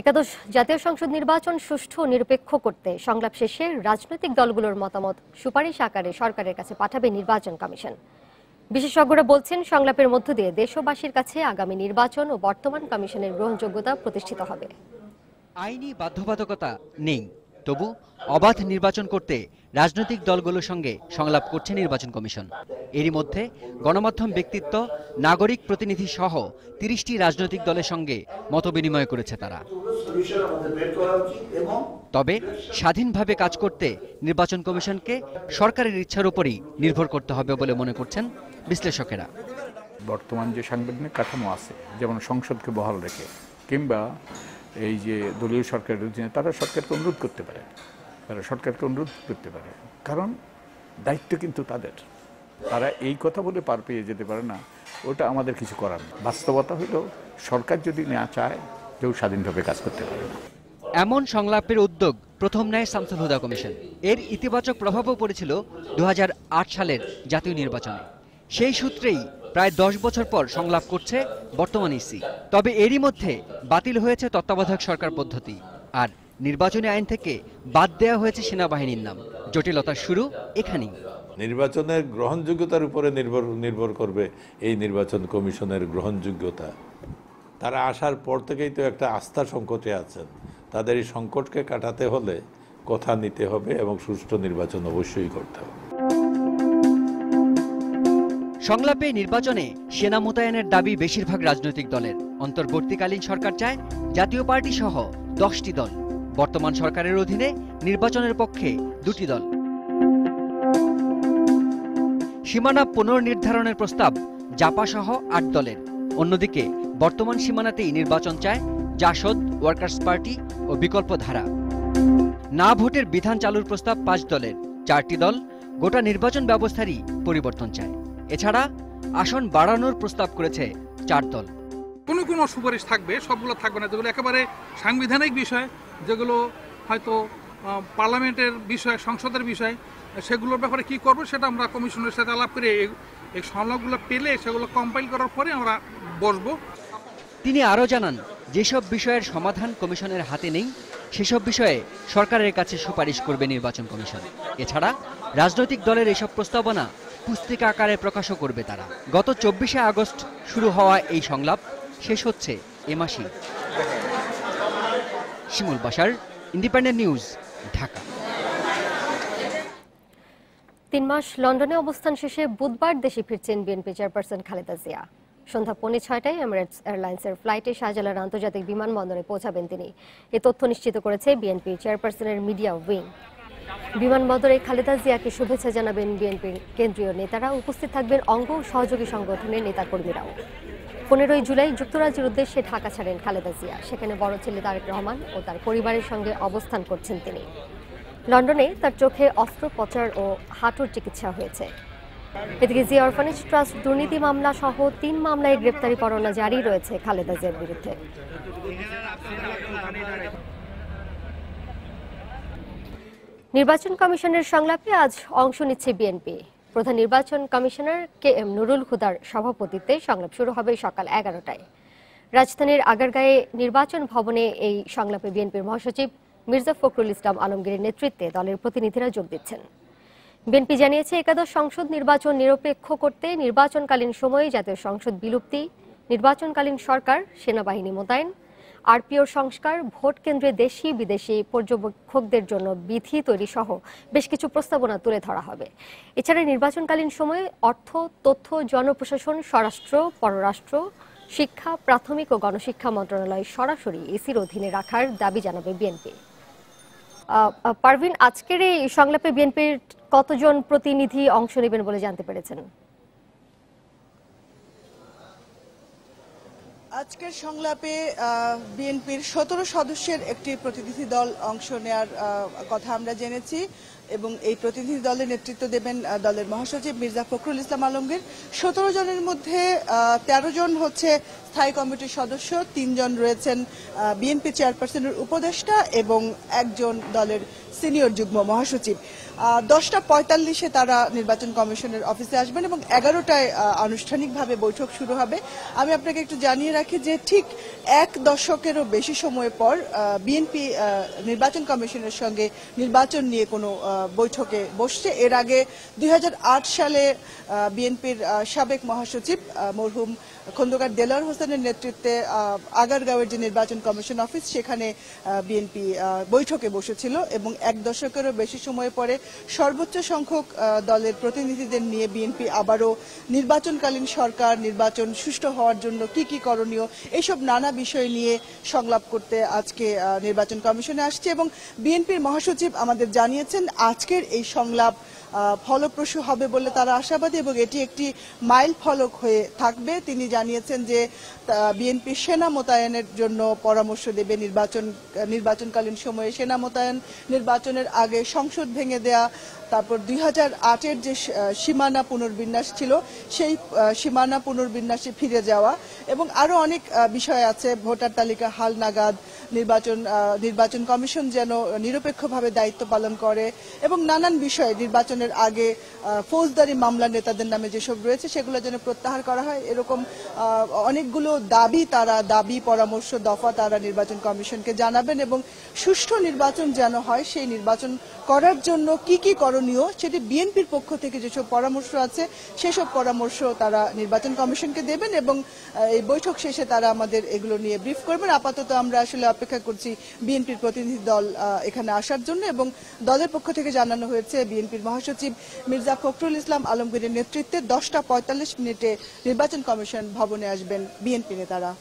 একাদশ জাতীয় সংসদ নির্বাচন সুষ্ঠু, নিরপেক্ষ করতে সংলাপ শেষে রাজনৈতিক দলগুলোর মতামত সুপারিশ আকারে সরকারের কাছে পাঠাবে নির্বাচন কমিশন। বিশেষজ্ঞরা বলছেন, সংলাপের মধ্য দিয়ে দেশবাসীর কাছে আগামী নির্বাচন ও বর্তমান কমিশনের গ্রহণযোগ্যতা প্রতিষ্ঠিত হবে। আইনি বাধ্যবাধকতা নেই, তবু অবাধ নির্বাচন করতে রাজনৈতিক দলগুলোর সঙ্গে সংলাপ করছে নির্বাচন কমিশন। এরই মধ্যে গণমাধ্যম ব্যক্তিত্ব, নাগরিক প্রতিনিধি সহ তিরিশটি রাজনৈতিক দলের সঙ্গে মতবিনিময় করেছে তারা। তবে স্বাধীনভাবে কাজ করতে নির্বাচন কমিশনকে সরকারের ইচ্ছার উপরই নির্ভর করতে হবে বলে মনে করছেন বিশ্লেষকেরা। বর্তমান যে সাংবিধানিক কাঠামো আছে, যেমন সংসদকে বহাল রেখে, কিংবা এই যে দলীয় সরকারের অধীনে, তারা সরকারকে অনুরোধ করতে পারে। তারা সরকারকে অনুরোধ করতে পারে। কারণ দায়িত্ব কিন্তু তাদের। তারা এই কথা বলে পার পেয়ে যেতে পারে না, ওটা আমাদের কিছু করার বাস্তবতা হলো, সরকার যদি না চায়, কেউ স্বাধীনভাবে কাজ করতে পারে না। এমন সংলাপের উদ্যোগ প্রথম নেয় শামসুল হুদা কমিশন। এর ইতিবাচক প্রভাবও পড়েছিল দু হাজার আট সালের জাতীয় নির্বাচনে। সেই সূত্রেই প্রায় দশ বছর পর সংলাপ করছে বর্তমান ইসি। তবে এরই মধ্যে বাতিল হয়েছে তত্ত্বাবধায়ক সরকার পদ্ধতি। আর নির্বাচনী আইন থেকে বাদ দেওয়া হয়েছে সেনাবাহিনীর নাম। জটিলতা শুরু এখানেই। নির্বাচনের গ্রহণযোগ্যতার উপরে নির্ভর নির্ভর করবে এই নির্বাচন কমিশনের গ্রহণযোগ্যতা। তারা আসার পর থেকেই তো একটা আস্থা সংকটে আছেন। তাদের এই সংকটকে কাটাতে হলে কথা নিতে হবে এবং সুষ্ঠু নির্বাচন অবশ্যই করতে হবে। সংলাপে নির্বাচনে সেনা মোতায়েনের দাবি বেশিরভাগ রাজনৈতিক দলের। অন্তর্বর্তীকালীন সরকার চায় জাতীয় পার্টি সহ দশটি দল। বর্তমান সরকারের অধীনে নির্বাচনের পক্ষে দুটি দল। সীমানা পুনর্নির্ধারণের প্রস্তাব জাপা সহ আট দলের। অন্যদিকে বর্তমান সীমানাতেই নির্বাচন চায় জাসদ, ওয়ার্কার্স পার্টি ও বিকল্প ধারা না ভোটের বিধান চালুর প্রস্তাব পাঁচ দলের। চারটি দল গোটা নির্বাচন ব্যবস্থারই পরিবর্তন চায়। এছাড়া আসন বাড়ানোর প্রস্তাব করেছে চার দল। কোনো কোনো সুপারিশ থাকবে, সবগুলো থাকবে না যেগুলো একেবারে সাংবিধানিক বিষয়। যেগুলো হয়তো পার্লামেন্টের বিষয়, সংসদের বিষয়, সেগুলোর ব্যাপারে কি করব সেটা আমরা কমিশনের সাথে আলাপ করে এই- সংলাপগুলো পেলে সেগুলো কম্পাইল করার পরে আমরা বসবো। তিনি আরও জানান, যেসব বিষয়ের সমাধান কমিশনের হাতে নেই, সেসব বিষয়ে সরকারের কাছে সুপারিশ করবে নির্বাচন কমিশন। এছাড়া রাজনৈতিক দলের এসব প্রস্তাবনা পুস্তিকা আকারে প্রকাশও করবে তারা। গত চব্বিশে আগস্ট শুরু হওয়া এই সংলাপ শেষ হচ্ছে এ মাসেই। শিমুল বাসার ইন্ডিপেন্ডেন্ট নিউজ, ঢাকা। তিন মাস লন্ডনে অবস্থান শেষে বুধবার দেশে ফিরছেন বিএনপি চেয়ারপারসন খালেদা জিয়া। সন্ধ্যা পৌনে ছয়টায় এমিরেটস এয়ারলাইন্সের ফ্লাইটে শাহজালাল আন্তর্জাতিক বিমানবন্দরে পৌঁছাবেন তিনি। এ তথ্য নিশ্চিত করেছে বিএনপি চেয়ারপারসনের মিডিয়া উইং। বিমানবন্দরে খালেদা জিয়াকে শুভেচ্ছা জানাবেন বিএনপির কেন্দ্রীয় নেতারা। উপস্থিত থাকবেন অঙ্গ সহযোগী সংগঠনের নেতাকর্মীরাও। পনেরোই জুলাই যুক্তরাজ্যের উদ্দেশ্যে ঢাকা ছাড়েন খালেদা জিয়া। সেখানে বড় ছেলে তারেক রহমান ও তার পরিবারের সঙ্গে অবস্থান করছেন তিনি। লন্ডনে তার চোখে অস্ত্রোপচার ও হাঁটুর চিকিৎসা হয়েছে। এদিকে জিয়া অরফানেজ ট্রাস্ট দুর্নীতি মামলা সহ তিন মামলায় গ্রেপ্তারি পরোয়ানা জারি রয়েছে খালেদা জিয়ার বিরুদ্ধে। নির্বাচন কমিশনের সংলাপে আজ অংশ নিচ্ছে বিএনপি। প্রধান নির্বাচন কমিশনার কে এম নুরুল হুদার সভাপতিত্বে সংলাপ শুরু হবে সকাল এগারোটায়। রাজধানীর আগারগাঁয়ে নির্বাচন ভবনে এই সংলাপে বিএনপির মহাসচিব মির্জা ফখরুল ইসলাম আলমগীরের নেতৃত্বে দলের প্রতিনিধিরা যোগ দিচ্ছেন। বিএনপি জানিয়েছে, একাদশ সংসদ নির্বাচন নিরপেক্ষ করতে নির্বাচনকালীন সময়ে জাতীয় সংসদ বিলুপ্তি, নির্বাচনকালীন সরকার, সেনাবাহিনী মোতায়েন আরপিওর সংস্কার, ভোট কেন্দ্রে দেশি বিদেশি পর্যবেক্ষকদের জন্য বিধি তৈরি সহ বেশ কিছু প্রস্তাবনা তুলে ধরা হবে। এছাড়া নির্বাচনকালীন সময়ে অর্থ, তথ্য, জনপ্রশাসন, স্বরাষ্ট্র, পররাষ্ট্র, শিক্ষা, প্রাথমিক ও গণশিক্ষা মন্ত্রণালয় সরাসরি এসির অধীনে রাখার দাবি জানাবে বিএনপি। পারভিন, আজকের এই সংলাপে বিএনপির কতজন প্রতিনিধি অংশ নেবেন বলে জানতে পেরেছেন? আজকের সংলাপে বিএনপির সতেরো সদস্যের একটি প্রতিনিধি দল অংশ নেওয়ার কথা আমরা জেনেছি এবং এই প্রতিনিধি দলের নেতৃত্ব দেবেন দলের মহাসচিব মির্জা ফখরুল ইসলাম আলমগীর। সতেরো জনের মধ্যে তেরো জন হচ্ছে স্থায়ী কমিটির সদস্য তিনজন রয়েছেন বিএনপি চেয়ারপারসনের উপদেষ্টা এবং একজন দলের সিনিয়র যুগ্ম মহাসচিব। দশটা পঁয়তাল্লিশে তারা নির্বাচন কমিশনের অফিসে আসবেন এবং এগারোটায় আনুষ্ঠানিকভাবে বৈঠক শুরু হবে। আমি আপনাকে একটু জানিয়ে রাখি যে ঠিক এক দশকেরও বেশি সময় পর বিএনপি নির্বাচন কমিশনের সঙ্গে নির্বাচন নিয়ে কোনো বৈঠকে বসছে। এর আগে দুই হাজার আট সালে বিএনপির সাবেক মহাসচিব মরহুম খন্দকার দেলোয়ার হোসেনের নেতৃত্বে আগারগাঁওয়ের যে নির্বাচন কমিশন অফিস, সেখানে বিএনপি বৈঠকে বসেছিল এবং এক দশকেরও বেশি সময় পরে সর্বোচ্চ সংখ্যক দলের প্রতিনিধিদের নিয়ে বিএনপি আবারও নির্বাচনকালীন সরকার, নির্বাচন সুষ্ঠু হওয়ার জন্য কি কি করণীয় এইসব নানা বিষয় নিয়ে সংলাপ করতে আজকে নির্বাচন কমিশনে আসছে এবং বিএনপির মহাসচিব আমাদের জানিয়েছেন, আজকের এই সংলাপ ফলপ্রসূ হবে বলে তারা আশাবাদী এবং এটি একটি মাইল ফলক হয়ে থাকবে। তিনি জানিয়েছেন যে বিএনপি সেনা মোতায়েনের জন্য পরামর্শ দেবে। নির্বাচন, নির্বাচনকালীন সময়ে সেনা মোতায়েন, নির্বাচনের আগে সংসদ ভেঙে দেয়া, তারপর দুই হাজার আটের যে সীমানা পুনর্বিন্যাস ছিল, সেই সীমানা পুনর্বিন্যাসে ফিরে যাওয়া এবং আরও অনেক বিষয় আছে। ভোটার তালিকা হাল নাগাদ নির্বাচন নির্বাচন কমিশন যেন নিরপেক্ষভাবে দায়িত্ব পালন করে এবং নানান বিষয়ে নির্বাচনের আগে ফৌজদারি মামলা নেতাদের নামে যেসব রয়েছে সেগুলো যেন প্রত্যাহার করা হয়। এরকম অনেকগুলো দাবি তারা, দাবি, পরামর্শ, দফা তারা নির্বাচন কমিশনকে জানাবেন এবং সুষ্ঠু নির্বাচন যেন হয় সেই নির্বাচন করার জন্য কি কি করণীয় সেটি বিএনপির পক্ষ থেকে যেসব পরামর্শ আছে সেসব পরামর্শ তারা নির্বাচন কমিশনকে দেবেন এবং এই বৈঠক শেষে তারা আমাদের এগুলো নিয়ে ব্রিফ করবেন। আপাতত আমরা আসলে অপেক্ষা করছি বিএনপির প্রতিনিধি দল এখানে আসার জন্য এবং দলের পক্ষ থেকে জানানো হয়েছে বিএনপির মহাসচিব মির্জা ফখরুল ইসলাম আলমগীরের নেতৃত্বে দশটা পঁয়তাল্লিশ মিনিটে নির্বাচন কমিশন ভবনে আসবেন বিএনপি নেতারা।